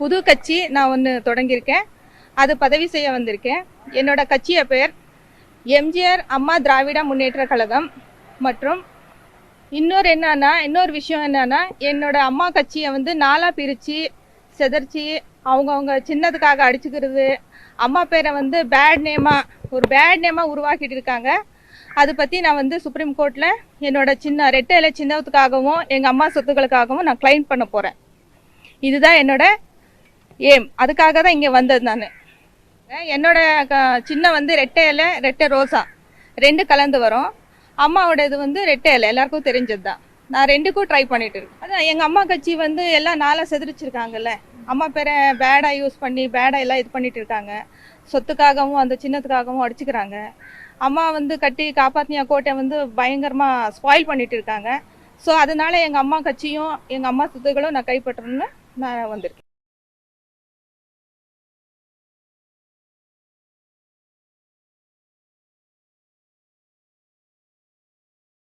புது கட்சி நான் ஒன்று தொடங்கியிருக்கேன். அது பதவி செய்ய வந்திருக்கேன். என்னோட கட்சிய பெயர் எம்ஜிஆர் அம்மா திராவிட முன்னேற்ற கழகம். மற்றும் இன்னொரு என்னன்னா இன்னொரு விஷயம் என்னன்னா என்னோட அம்மா கட்சியை வந்து நாலா பிரித்து செதர்ச்சி அவங்கவுங்க சின்னதுக்காக அடிச்சுக்கிறது அம்மா பேரை வந்து பேட் நேமாக ஒரு பேட் நேமாக உருவாக்கிட்டு இருக்காங்க. அதை பற்றி நான் வந்து சுப்ரீம் கோர்ட்டில் என்னோட சின்ன ரெட்டை இலை சின்னத்துக்காகவும் எங்கள் அம்மா சொத்துக்களுக்காகவும் நான் கிளைம் பண்ண போகிறேன் இதுதான் என்னோட ஏம் அதுக்காக தான் இங்கே வந்தது நான். என்னோட க- சின்ன வந்து ரெட்டை இலை ரெட்டை ரோசா. ரெண்டு கலந்து வரும். அம்மாவோட இது வந்து ரெட்டை இலை எல்லாருக்கும் தெரிஞ்சது தான் நான் ரெண்டுக்கும் ட்ரை பண்ணிட்டு இருக்கேன். அதான் எங்கள் அம்மா கட்சி வந்து எல்லாம் நாளாக செதிரிச்சிருக்காங்கல்ல. அம்மா பேரை பேடாக யூஸ் பண்ணி பேடாக எல்லாம் இது பண்ணிட்டு இருக்காங்க. சொத்துக்காகவும் அந்த சின்னத்துக்காகவும் அடிச்சுக்கிறாங்க. அம்மா வந்து கட்டி காப்பாத்தியா கோட்டை வந்து பயங்கரமாக ஸ்பாயில் பண்ணிட்டு இருக்காங்க. ஸோ அதனால எங்கள் அம்மா கட்சியும் எங்கள் அம்மா சொத்துக்களும் நான் கைப்பற்றணும்னு நான் வந்திருக்கேன்.